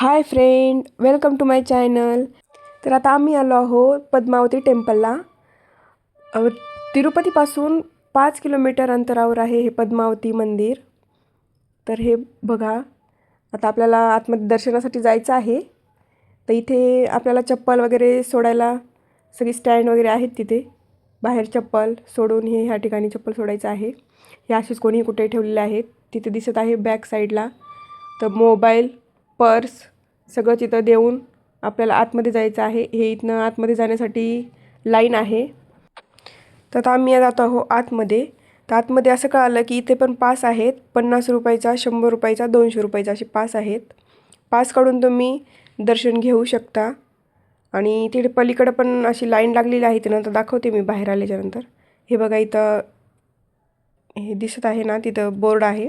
Hi friend welcome to my channel. तर आता आम्ही आलो आहोत पद्मावती टेम्पलला. तिरुपतीपासून पाच किलोमीटर अंतरावर आहे हे पद्मावती मंदिर. तर हे बघा आता आपल्याला आतमध्ये दर्शनासाठी जायचं आहे. तर इथे आपल्याला चप्पल वगैरे सोडायला सगळी स्टँड वगैरे आहेत तिथे. बाहेर चप्पल सोडून हे ह्या ठिकाणी चप्पल सोडायचं आहे. हे असेच कोणी कुठे ठेवलेले आहेत. तिथे दिसत आहे बॅक साईडला. तर मोबाईल पर्स सगळं तिथं देऊन आपल्याला आतमध्ये जायचं आहे. हे इथनं आतमध्ये जाण्यासाठी लाईन आहे. तर आता आम्ही जातो आहो आतमध्ये. तर आतमध्ये असं कळालं की इथे पण पास आहेत. पन्नास रुपयाचा शंभर रुपयाचा दोनशे रुपयाचा असे पास आहेत. पास काढून तुम्ही दर्शन घेऊ शकता. आणि तिथे पलीकडं पण अशी लाईन लागलेली आहे. ते दाखवते मी बाहेर आल्याच्यानंतर. हे बघा इथं हे दिसत आहे ना तिथं बोर्ड आहे.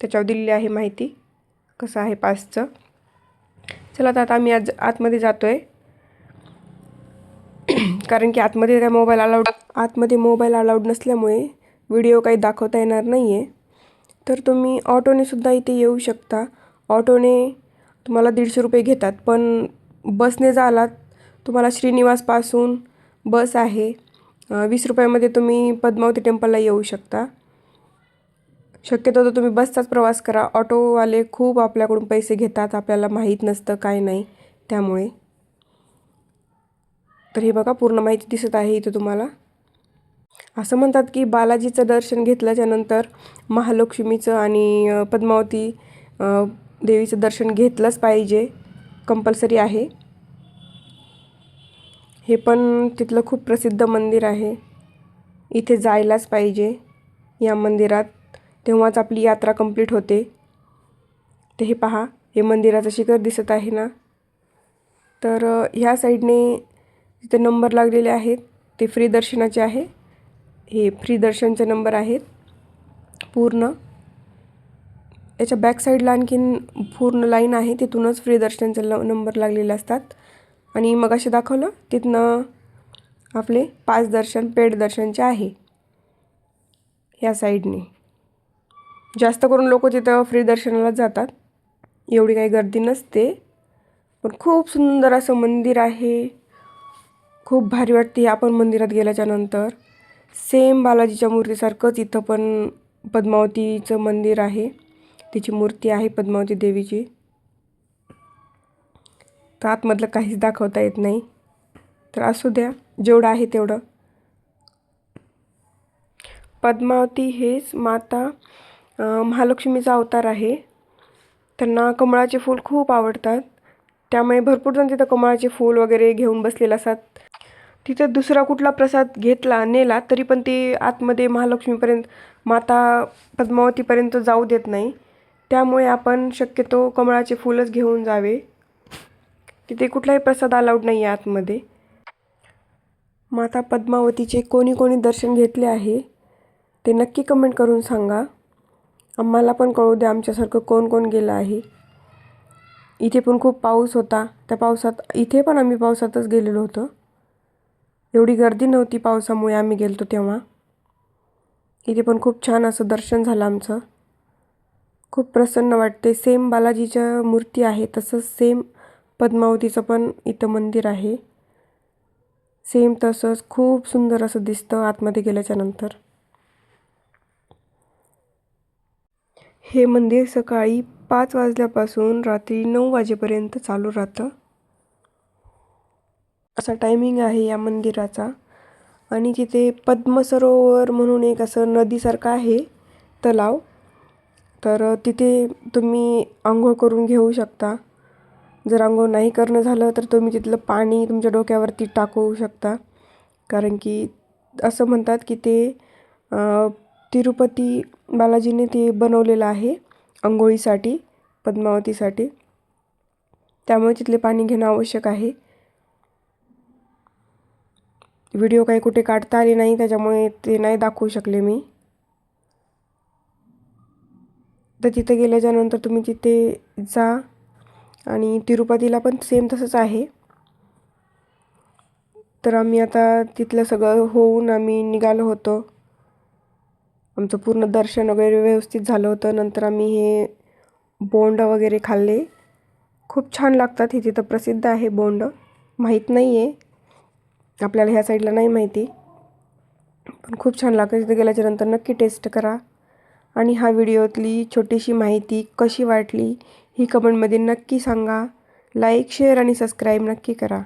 त्याच्यावर दिलेली आहे माहिती. कसं आहे पासचं? चला तर आता आम्ही आज आतमध्ये जातो आहे कारण की आतमध्ये त्या मोबाईल अलाउड आतमध्ये मोबाईल अलाउड नसल्यामुळे व्हिडिओ काही दाखवता येणार नाही आहे तर तुम्ही ऑटोनेसुद्धा इथे येऊ शकता. ऑटोने तुम्हाला दीडशे रुपये घेतात पण बसने जालात तुम्हाला श्रीनिवासपासून बस आहे. वीस रुपयामध्ये तुम्ही पद्मावती टेम्पलला येऊ शकता. शक्यतो तर तुम्ही बसचाच प्रवास करा. ऑटोवाले खूप आपल्याकडून पैसे घेतात आपल्याला माहीत नसतं काय नाही त्यामुळे. तर हे बघा पूर्ण माहिती दिसत आहे इथं तुम्हाला. असं म्हणतात की बालाजीचं दर्शन घेतल्याच्यानंतर महालक्ष्मीचं आणि पद्मावती देवीचं दर्शन घेतलंच पाहिजे. कंपल्सरी आहे. हे पण तिथलं खूप प्रसिद्ध मंदिर आहे. इथे जायलाच पाहिजे या मंदिरात. तेव्हाच आपली यात्रा कंप्लीट होते. ते हे पहा हे मंदिराचं शिखर दिसत आहे ना? तर ह्या साईडने तिथे नंबर लागलेले आहेत ते फ्री दर्शनाचे आहे. हे फ्री दर्शनचे नंबर आहेत. पूर्ण. याच्या बॅक साईडला आणखीन पूर्ण लाईन आहे तिथूनच फ्री दर्शनचे ल नंबर लागलेले असतात. आणि मग असे दाखवलं तिथनं आपले पाच दर्शन पेड दर्शनचे आहे. ह्या साईडने जास्त करून लोक तिथं फ्री दर्शनालाच जातात. एवढी काही गर्दी नसते. पण खूप सुंदर असं मंदिर आहे. खूप भारी वाटते आपण मंदिरात गेल्याच्यानंतर. सेम बालाजीच्या मूर्तीसारखंच इथं पण पद्मावतीचं मंदिर आहे. तिची मूर्ती आहे पद्मावती देवीची. तर आतमधलं काहीच दाखवता येत नाही. तर असू द्या जेवढं आहे तेवढं. पद्मावती हेच माता महालक्ष्मीचा अवतार आहे. त्यांना कमळाचे फूल खूप आवडतात. त्यामुळे भरपूर जण तिथं कमळाचे फूल वगैरे घेऊन बसलेले असतात. तिथं दुसरा कुठला प्रसाद घेतला नेला तरी पण ते आतमध्ये महालक्ष्मीपर्यंत माता पद्मावतीपर्यंत जाऊ देत नाही. त्यामुळे आपण शक्यतो कमळाचे फूलच घेऊन जावे. तिथे कुठलाही प्रसाद अलाउड नाही आहे आतमध्ये. माता पद्मावतीचे कोणी कोणी दर्शन घेतले आहे ते नक्की कमेंट करून सांगा. आम्हाला पण कळू द्या आमच्यासारखं कोण कोण गेलं आहे. इथे पण खूप पाऊस होता. त्या पावसात इथे पण आम्ही पावसातच गेलेलो होतो. एवढी गर्दी नव्हती पावसामुळे आम्ही गेलो तेव्हा. इथे पण खूप छान असं दर्शन झालं आमचं. खूप प्रसन्न वाटते. सेम बालाजीच्या मूर्ती आहे तसंच सेम पद्मावतीचं पण इथं मंदिर आहे. सेम तसंच खूप सुंदर असं दिसतं आतमध्ये गेल्याच्यानंतर हे मंदिर सकाळी पाच वाजल्यापासून रात्री नऊ वाजेपर्यंत चालू राहतं. असा टायमिंग आहे या मंदिराचा. आणि तिथे पद्मसरोवर म्हणून एक असं नदीसारखं आहे तलाव. तर तिथे तुम्ही आंघोळ करून घेऊ शकता. जर आंघोळ नाही करणं झालं तर तुम्ही तिथलं पाणी तुमच्या डोक्यावरती टाकू शकता. कारण की असं म्हणतात की ते तिरुपती बालाजीने ते बनवलेलं आहे आंघोळीसाठी पद्मावतीसाठी. त्यामुळे तिथले पाणी घेणं आवश्यक आहे. व्हिडिओ काही कुठे काढता आले नाही त्याच्यामुळे ते नाही दाखवू शकले मी. तर तिथे गेल्याच्यानंतर तुम्ही तिथे जा आणि तिरुपतीला पण सेम तसंच आहे. तर आम्ही आता तिथलं सगळं होऊन आम्ही निघालो होतो. आमचं पूर्ण दर्शन वगैरे व्यवस्थित झालं होतं. नंतर आम्ही हे बोंड वगैरे खाल्ले. खूप छान लागतात. हे तिथं प्रसिद्ध आहे बोंड. माहीत नाही आहे आपल्याला ह्या साईडला नाही माहिती. पण खूप छान लागतं. तिथे गेल्याच्यानंतर नक्की टेस्ट करा. आणि हा व्हिडिओतली छोटीशी माहिती कशी वाटली ही कमेंटमध्ये नक्की सांगा. लाईक शेअर आणि सबस्क्राईब नक्की करा.